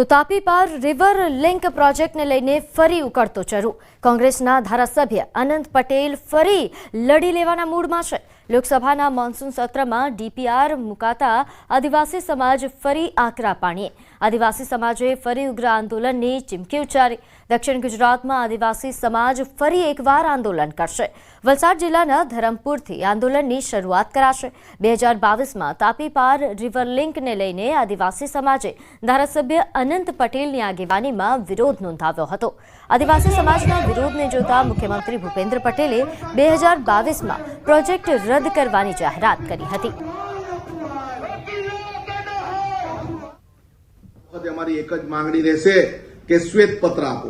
તો તાપી પાર river link પ્રોજેક્ટને લઈને ફરી ઉકળતો ચરુ. કોંગ્રેસના ધારાસભ્ય અનંત પટેલ ફરી લડી લેવાના મૂડમાં છે. લોકસભાના મોન્સૂન સત્રમાં ડીપીઆર મુકાતા આદિવાસી સમાજ ફરી આકરા પાણીએ આદિવાસી સમાજે ફરી ઉગ્ર આંદોલનની ચીમકી ઉચ્ચારી. દક્ષિણ ગુજરાતમાં આદિવાસી સમાજ ફરી એકવાર આંદોલન કરશે. વલસાડ જિલ્લાના ધરમપુરથી આંદોલનની શરૂઆત કરાશે. બે હજાર બાવીસમાં તાપી પાર રિવર લિંકને લઈને આદિવાસી સમાજે ધારાસભ્ય અનંત પટેલની આગેવાનીમાં વિરોધ નોંધાવ્યો હતો. આદિવાસી સમાજના વિરોધને જોતા મુખ્યમંત્રી ભૂપેન્દ્ર પટેલે બે હજાર બાવીસમાં પ્રોજેક્ટ કરવાની જાહેરાત કરી હતી. અમારી એક જ માંગણી રહેશે કે શ્વેત પત્ર આપો.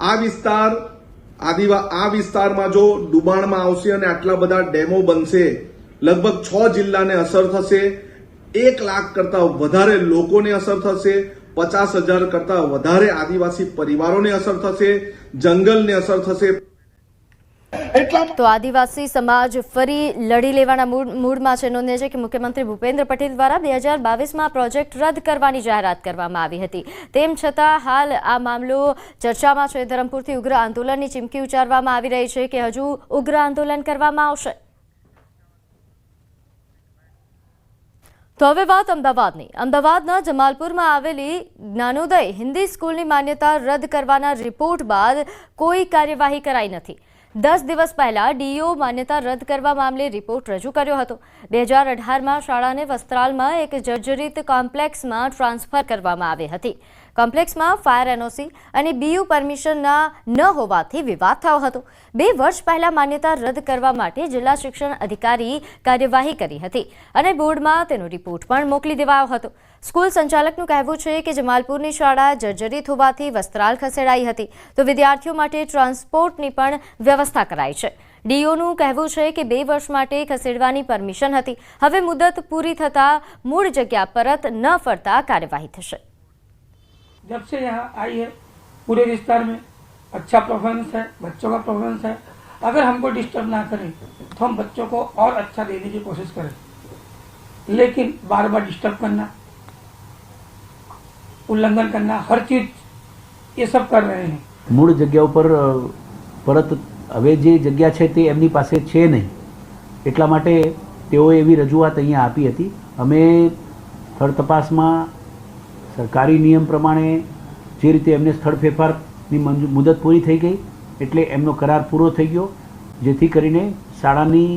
આ વિસ્તાર, આદિવા, આ વિસ્તારમાં જો ડુબાણમાં આવશે અને આટલા બધા ડેમો બનશે, લગભગ છ જિલ્લાને અસર થશે, એક લાખ કરતા વધારે લોકોને અસર થશે, પચાસ હજાર કરતા વધારે આદિવાસી પરિવારોને અસર થશે, જંગલને અસર થશે. તો આદિવાસી સમાજ ફરી લડી લેવાના મૂડ- મૂડમાં છે. નોંધે છે કે મુખ્યમંત્રી ભૂપેન્દ્ર પટેલ દ્વારા બે હજાર બાવીસમાં પ્રોજેક્ટ રદ કરવાની જાહેરાત કરવામાં આવી હતી. તેમ છતાં હાલ આ મામલો ચર્ચામાં છે. ધરમપુરથી ઉગ્ર આંદોલનની ચીમકી ઉચ્ચારવામાં આવી રહી છે કે હજુ ઉગ્ર આંદોલન કરવામાં આવશે. તો હવે વાત અમદાવાદની. અમદાવાદના જમાલપુરમાં આવેલી જ્ઞાનોદય હિન્દી સ્કૂલની માન્યતા રદ કરવાના રિપોર્ટ બાદ કોઈ કાર્યવાહી કરાઈ નથી. દસ દિવસ પહેલા ડીઓ માન્યતા રદ કરવા મામલે રિપોર્ટ રજૂ કર્યો હતો. બે હજાર અઢારમાં શાળાને વસ્ત્રાલમાં એક જર્જરિત કોમ્પ્લેક્સમાં ટ્રાન્સફર કરવામાં આવી હતી. કોમ્પ્લેક્સમાં ફાયર એનઓસી અને બીયુ પરમિશનના ન હોવાથી વિવાદ થયો હતો. બે વર્ષ પહેલા માન્યતા રદ કરવા માટે જિલ્લા શિક્ષણ અધિકારી કાર્યવાહી કરી હતી અને બોર્ડમાં તેનો રિપોર્ટ પણ મોકલી દેવાયો હતો. સ્કૂલ સંચાલકનું કહેવું છે કે જમાલપુરની શાળા જર્જરિત હોવાથી વસ્ત્રાલ ખસેડાઈ હતી તો વિદ્યાર્થીઓ માટે ટ્રાન્સપોર્ટની પણ વ્યવસ્થા કરાઈ છે ડીઓનું કહેવું છે કે બે વર્ષ માટે ખસેડવાની પરમિશન હતી હવે મુદત પૂરી થતાં મૂળ જગ્યા પરત ન ફરતા કાર્યવાહી થશે जब से यहाँ आई है पूरे विस्तार में अच्छा परफॉर्मेंस है बच्चों का परफॉर्मेंस है अगर हमको डिस्टर्ब ना करें तो हम बच्चों को और अच्छा देने की कोशिश करें लेकिन बार बार डिस्टर्ब करना उल्लंघन करना हर चीज ये सब कर रहे हैं મૂળ જગ્યા ઉપર અ, પરત હવે જે જગ્યા છે તે એમની પાસે છે નહીં એટલા માટે તેઓએ એવી રજૂઆત અહીંયા આપી હતી અમે સ્થળ તપાસમાં સરકારી નિયમ પ્રમાણે જે રીતે એમને સ્થળ ફેરફારની મંજૂ મુદત પૂરી થઈ ગઈ એટલે એમનો કરાર પૂરો થઈ ગયો જેથી કરીને શાળાની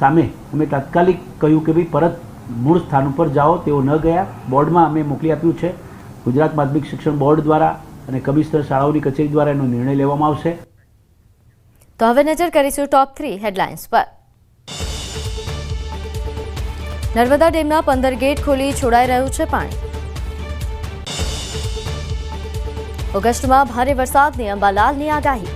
સામે અમે તાત્કાલિક કહ્યું કે ભાઈ પરત મૂળ સ્થાન ઉપર જાઓ તેઓ ન ગયા બોર્ડમાં અમે મોકલી આપ્યું છે ગુજરાત માધ્યમિક શિક્ષણ બોર્ડ દ્વારા અને કમિશનર શાળાઓની કચેરી દ્વારા એનો નિર્ણય લેવામાં આવશે. તો હવે નજર કરીશું ટોપ થ્રી હેડલાઇન્સ પર. નર્મદા ડેમના પંદર ગેટ ખોલી છોડાઈ રહ્યું છે પાણી. ઓગસ્ટમાં ભારે વરસાદની અંબાલાલની આગાહી.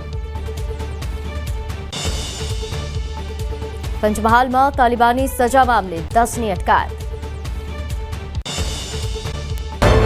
પંચમહાલમાં તાલિબાની સજા મામલે દસની અટકાયત.